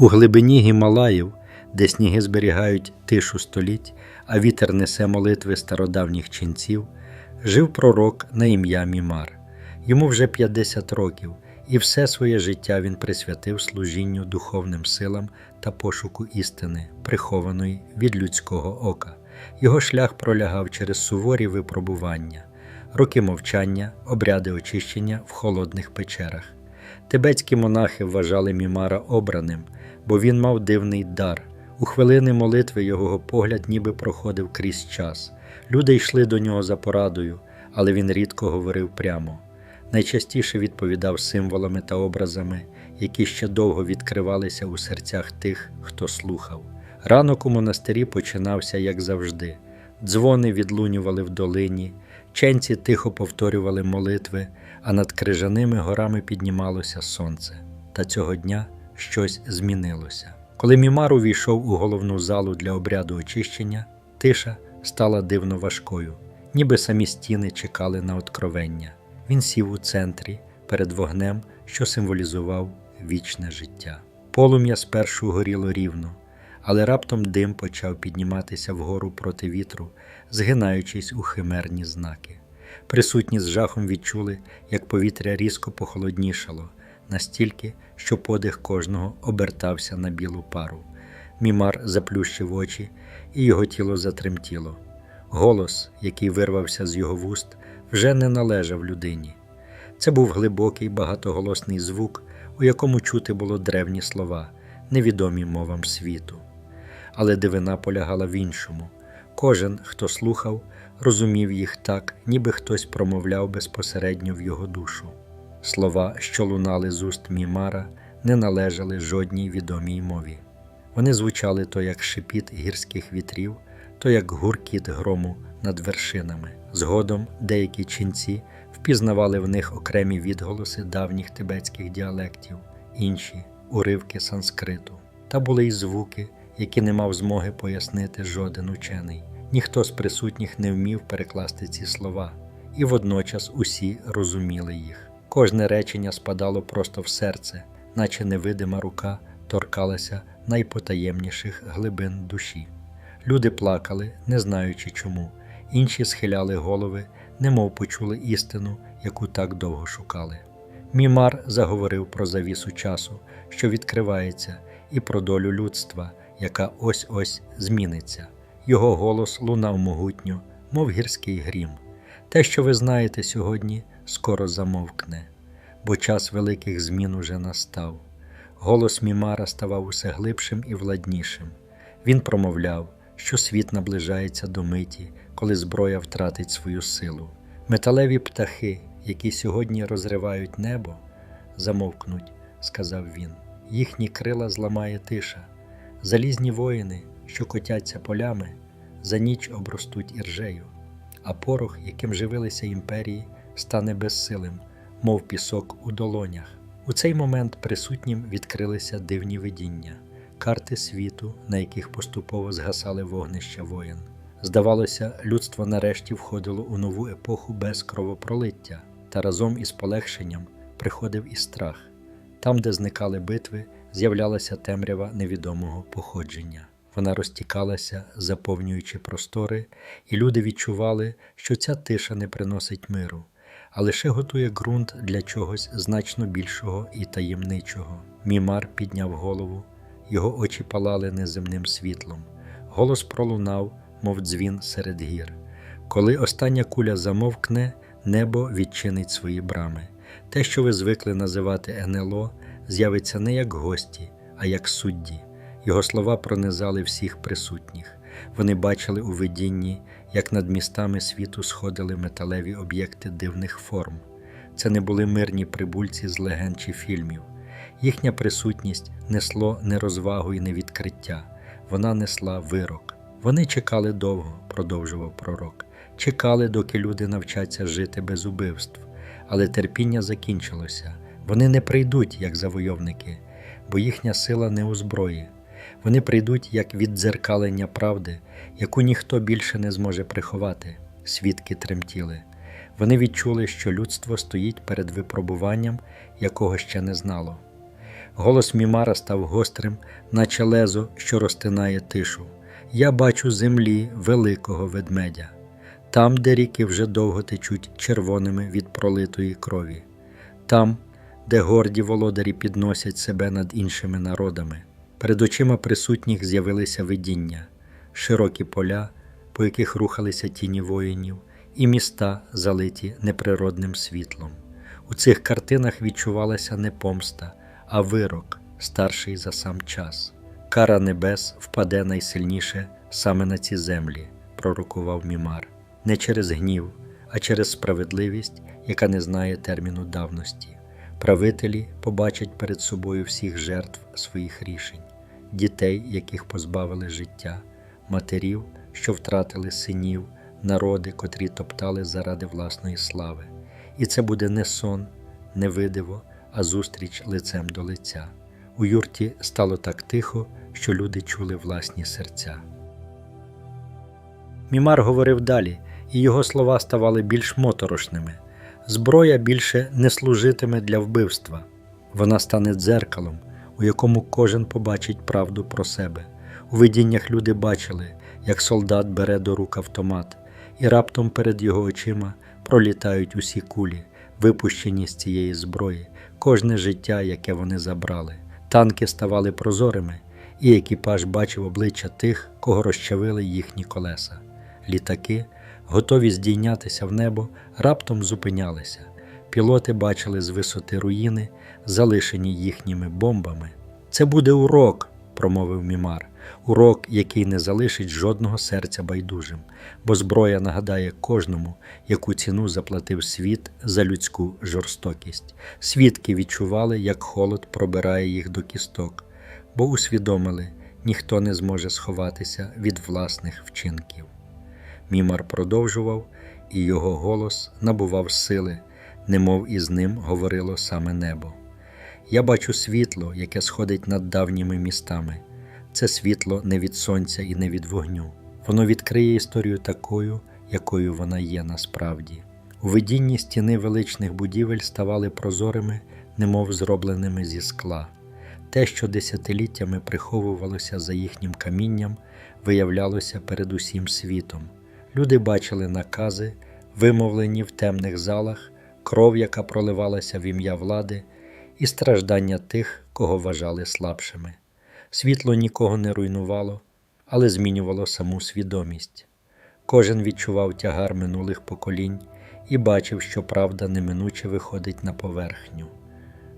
У глибині Гімалаїв, де сніги зберігають тишу століть, а вітер несе молитви стародавніх ченців, жив пророк на ім'я Мімар. Йому вже 50 років, і все своє життя він присвятив служінню духовним силам та пошуку істини, прихованої від людського ока. Його шлях пролягав через суворі випробування, роки мовчання, обряди очищення в холодних печерах. Тибетські монахи вважали Мімара обраним, бо він мав дивний дар. У хвилини молитви його погляд ніби проходив крізь час. Люди йшли до нього за порадою, але він рідко говорив прямо. Найчастіше відповідав символами та образами, які ще довго відкривалися у серцях тих, хто слухав. Ранок у монастирі починався, як завжди. Дзвони відлунювали в долині, ченці тихо повторювали молитви, а над крижаними горами піднімалося сонце. Та цього дня щось змінилося. Коли Мімар увійшов у головну залу для обряду очищення, тиша стала дивно важкою, ніби самі стіни чекали на откровення. Він сів у центрі перед вогнем, що символізував вічне життя. Полум'я спершу горіло рівно, але раптом дим почав підніматися вгору проти вітру, згинаючись у химерні знаки. Присутні з жахом відчули, як повітря різко похолоднішало, настільки, що подих кожного обертався на білу пару. Мімар заплющив очі, і його тіло затремтіло. Голос, який вирвався з його вуст, вже не належав людині. Це був глибокий багатоголосний звук, у якому чути було древні слова, невідомі мовам світу. Але дивина полягала в іншому. Кожен, хто слухав, розумів їх так, ніби хтось промовляв безпосередньо в його душу. Слова, що лунали з уст Мімара, не належали жодній відомій мові. Вони звучали то як шипіт гірських вітрів, то як гуркіт грому над вершинами. Згодом деякі ченці впізнавали в них окремі відголоси давніх тибетських діалектів, інші уривки санскриту. Та були й звуки, які не мав змоги пояснити жоден учений. Ніхто з присутніх не вмів перекласти ці слова, і водночас усі розуміли їх. Кожне речення спадало просто в серце, наче невидима рука торкалася найпотаємніших глибин душі. Люди плакали, не знаючи чому, інші схиляли голови, немов почули істину, яку так довго шукали. Мімар заговорив про завісу часу, що відкривається, і про долю людства, яка ось ось зміниться. Його голос лунав могутньо, мов гірський грім. Те, що ви знаєте сьогодні, скоро замовкне, бо час великих змін уже настав. Голос Мімара ставав усе глибшим і владнішим. Він промовляв, що світ наближається до миті, коли зброя втратить свою силу. Металеві птахи, які сьогодні розривають небо, замовкнуть, сказав він. Їхні крила зламає тиша. Залізні воїни, що котяться полями, за ніч обростуть іржею, а порох, яким живилися імперії, стане безсилим, мов пісок у долонях. У цей момент присутнім відкрилися дивні видіння, карти світу, на яких поступово згасали вогнища воєн. Здавалося, людство нарешті входило у нову епоху без кровопролиття, та разом із полегшенням приходив і страх. Там, де зникали битви, з'являлася темрява невідомого походження. Вона розтікалася, заповнюючи простори, і люди відчували, що ця тиша не приносить миру, а лише готує ґрунт для чогось значно більшого і таємничого. Мімар підняв голову, його очі палали неземним світлом. Голос пролунав, мов дзвін серед гір. Коли остання куля замовкне, небо відчинить свої брами. Те, що ви звикли називати НЛО, з'явиться не як гості, а як судді. Його слова пронизали всіх присутніх. Вони бачили у видінні, як над містами світу сходили металеві об'єкти дивних форм. Це не були мирні прибульці з легенд чи фільмів. Їхня присутність несло не розвагу і не відкриття, вона несла вирок. Вони чекали довго, продовжував пророк. Чекали, доки люди навчаться жити без убивств. Але терпіння закінчилося. Вони не прийдуть, як завойовники, бо їхня сила не у зброї. Вони прийдуть як віддзеркалення правди, яку ніхто більше не зможе приховати. Свідки тремтіли. Вони відчули, що людство стоїть перед випробуванням, якого ще не знало. Голос Мімара став гострим, наче лезо, що розтинає тишу. Я бачу землі великого ведмедя, там, де ріки вже довго течуть червоними від пролитої крові, там, де горді володарі підносять себе над іншими народами. Перед очима присутніх з'явилися видіння, широкі поля, по яких рухалися тіні воїнів, і міста, залиті неприродним світлом. У цих картинах відчувалася не помста, а вирок, старший за сам час. Кара небес впаде найсильніше саме на ці землі, пророкував Мімар, не через гнів, а через справедливість, яка не знає терміну давності. Правителі побачать перед собою всіх жертв своїх рішень, дітей, яких позбавили життя, матерів, що втратили синів, народи, котрі топтали заради власної слави. І це буде не сон, не видиво, а зустріч лицем до лиця. У юрті стало так тихо, що люди чули власні серця. Мімар говорив далі, і його слова ставали більш моторошними. Зброя більше не служитиме для вбивства, вона стане дзеркалом, у якому кожен побачить правду про себе. У видіннях люди бачили, як солдат бере до рук автомат, і раптом перед його очима пролітають усі кулі, випущені з цієї зброї, кожне життя, яке вони забрали. Танки ставали прозорими, і екіпаж бачив обличчя тих, кого розчавили їхні колеса. Літаки, готові здійнятися в небо, раптом зупинялися. Пілоти бачили з висоти руїни, залишені їхніми бомбами. Це буде урок, промовив Мімар, урок, який не залишить жодного серця байдужим, бо зброя нагадає кожному, яку ціну заплатив світ за людську жорстокість. Свідки відчували, як холод пробирає їх до кісток, бо усвідомили, ніхто не зможе сховатися від власних вчинків. Мімар продовжував, і його голос набував сили, немов із ним говорило саме небо. Я бачу світло, яке сходить над давніми містами. Це світло не від сонця і не від вогню. Воно відкриє історію такою, якою вона є насправді. У видінні стіни величних будівель ставали прозорими, немов зробленими зі скла. Те, що десятиліттями приховувалося за їхнім камінням, виявлялося перед усім світом. Люди бачили накази, вимовлені в темних залах, кров, яка проливалася в ім'я влади, і страждання тих, кого вважали слабшими. Світло нікого не руйнувало, але змінювало саму свідомість. Кожен відчував тягар минулих поколінь і бачив, що правда неминуче виходить на поверхню.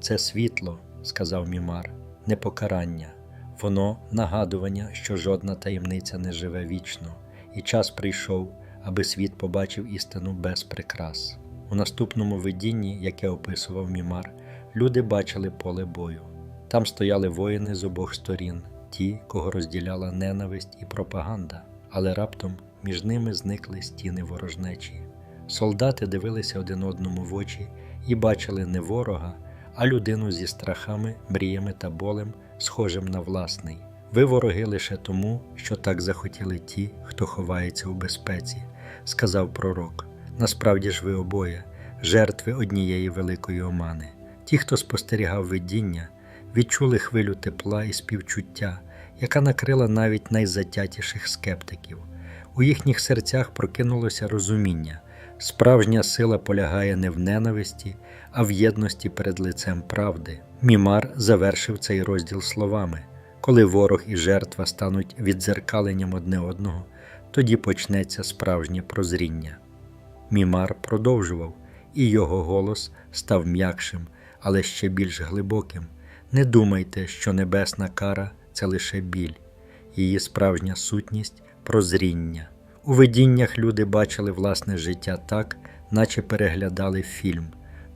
Це світло, сказав Мімар, не покарання, воно нагадування, що жодна таємниця не живе вічно, і час прийшов, аби світ побачив істину без прикрас. У наступному видінні, яке описував Мімар, люди бачили поле бою. Там стояли воїни з обох сторін, ті, кого розділяла ненависть і пропаганда, але раптом між ними зникли стіни ворожнечі. Солдати дивилися один одному в очі і бачили не ворога, а людину зі страхами, мріями та болем, схожим на власний. Ви вороги лише тому, що так захотіли ті, хто ховається у безпеці, сказав пророк. Насправді ж ви обоє, жертви однієї великої омани. Ті, хто спостерігав видіння, відчули хвилю тепла і співчуття, яка накрила навіть найзатятіших скептиків. У їхніх серцях прокинулося розуміння. Справжня сила полягає не в ненависті, а в єдності перед лицем правди. Мімар завершив цей розділ словами: коли ворог і жертва стануть віддзеркаленням одне одного, тоді почнеться справжнє прозріння. Мімар продовжував, і його голос став м'якшим, але ще більш глибоким. Не думайте, що небесна кара це лише біль, її справжня сутність прозріння. У видіннях люди бачили власне життя так, наче переглядали фільм,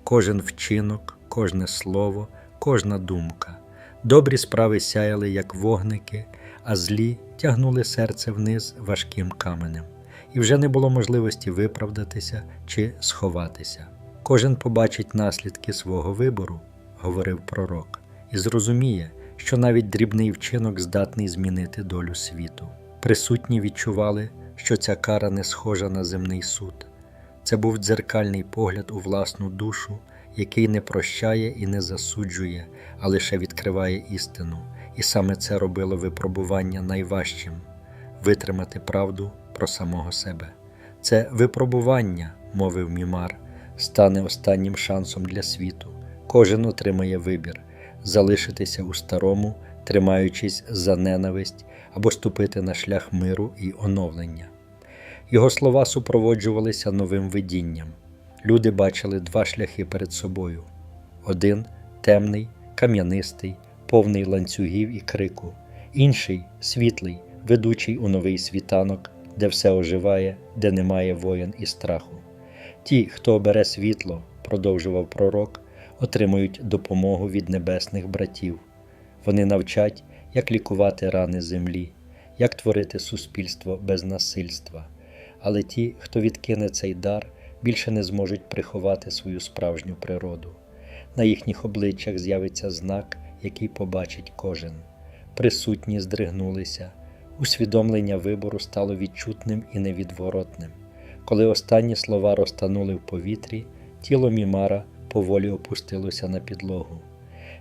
кожен вчинок, кожне слово, кожна думка. Добрі справи сяяли, як вогники, а злі тягнули серце вниз важким каменем, і вже не було можливості виправдатися чи сховатися. Кожен побачить наслідки свого вибору, говорив пророк, і зрозуміє, що навіть дрібний вчинок здатний змінити долю світу. Присутні відчували, що ця кара не схожа на земний суд. Це був дзеркальний погляд у власну душу, який не прощає і не засуджує, а лише відкриває істину. І саме це робило випробування найважчим витримати правду про самого себе. Це випробування, мовив Мімар, стане останнім шансом для світу. Кожен отримає вибір залишитися у старому, тримаючись за ненависть або ступити на шлях миру і оновлення. Його слова супроводжувалися новим видінням. Люди бачили два шляхи перед собою: один темний, кам'янистий, повний ланцюгів і крику, інший світлий, ведучий у новий світанок, де все оживає, де немає воєн і страху. Ті, хто обере світло, продовжував пророк, отримують допомогу від небесних братів. Вони навчать, як лікувати рани землі, як творити суспільство без насильства. Але ті, хто відкине цей дар, більше не зможуть приховати свою справжню природу. На їхніх обличчях з'явиться знак, який побачить кожен. Присутні здригнулися, усвідомлення вибору стало відчутним і невідворотним. Коли останні слова розтанули в повітрі, тіло Мімара поволі опустилося на підлогу.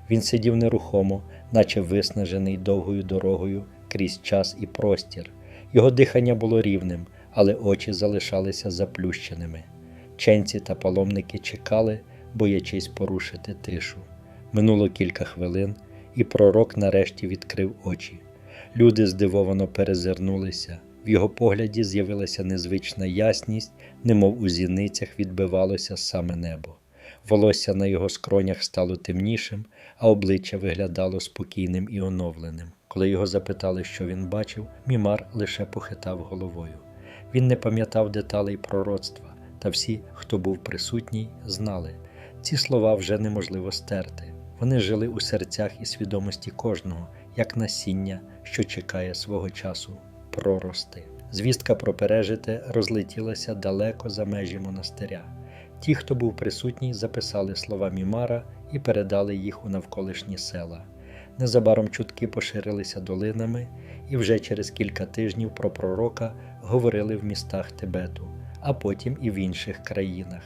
Він сидів нерухомо, наче виснажений довгою дорогою крізь час і простір. Його дихання було рівним, але очі залишалися заплющеними. Ченці та паломники чекали, боячись порушити тишу. Минуло кілька хвилин, і пророк нарешті відкрив очі. Люди здивовано перезирнулися. В його погляді з'явилася незвична ясність, немов у зіницях відбивалося саме небо. Волосся на його скронях стало темнішим, а обличчя виглядало спокійним і оновленим. Коли його запитали, що він бачив, Мімар лише похитав головою. Він не пам'ятав деталей пророцтва, та всі, хто був присутній, знали. Ці слова вже неможливо стерти. Вони жили у серцях і свідомості кожного, як насіння, що чекає свого часу прорости. Звістка про пережите розлетілася далеко за межі монастиря. Ті, хто був присутній, записали слова Мімара і передали їх у навколишні села. Незабаром чутки поширилися долинами, і вже через кілька тижнів про пророка говорили в містах Тибету, а потім і в інших країнах.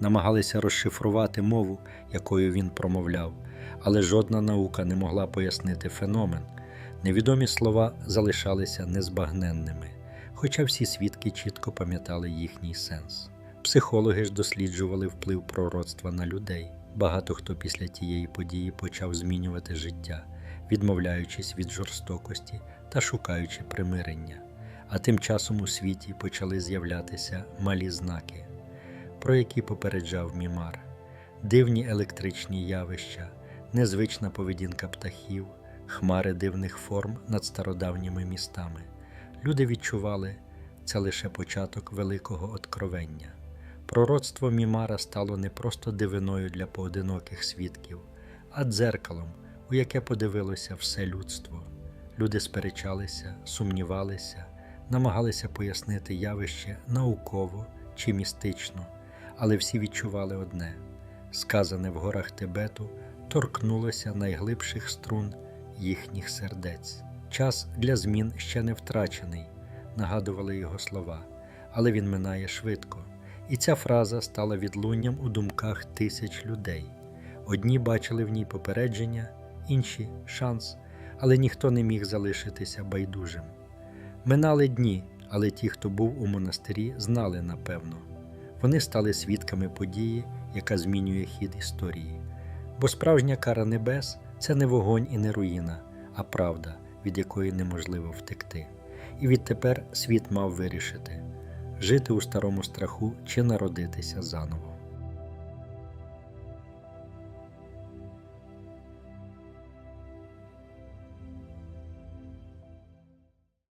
Намагалися розшифрувати мову, якою він промовляв, але жодна наука не могла пояснити феномен. Невідомі слова залишалися незбагненними, хоча всі свідки чітко пам'ятали їхній сенс. Психологи ж досліджували вплив пророцтва на людей. Багато хто після тієї події почав змінювати життя, відмовляючись від жорстокості та шукаючи примирення. А тим часом у світі почали з'являтися малі знаки, про які попереджав Мімар, дивні електричні явища, незвична поведінка птахів, хмари дивних форм над стародавніми містами. Люди відчували це лише початок великого откровення. Пророцтво Мімара стало не просто дивиною для поодиноких свідків, а дзеркалом, у яке подивилося все людство. Люди сперечалися, сумнівалися, намагалися пояснити явище науково чи містично, але всі відчували одне сказане в горах Тибету торкнулося найглибших струн їхніх сердець. Час для змін ще не втрачений, нагадували його слова, але він минає швидко. І ця фраза стала відлунням у думках тисяч людей. Одні бачили в ній попередження, інші шанс, але ніхто не міг залишитися байдужим. Минали дні, але ті, хто був у монастирі, знали напевно. Вони стали свідками події, яка змінює хід історії. Бо справжня кара небес це не вогонь і не руїна, а правда, від якої неможливо втекти. І відтепер світ мав вирішити жити у старому страху чи народитися заново.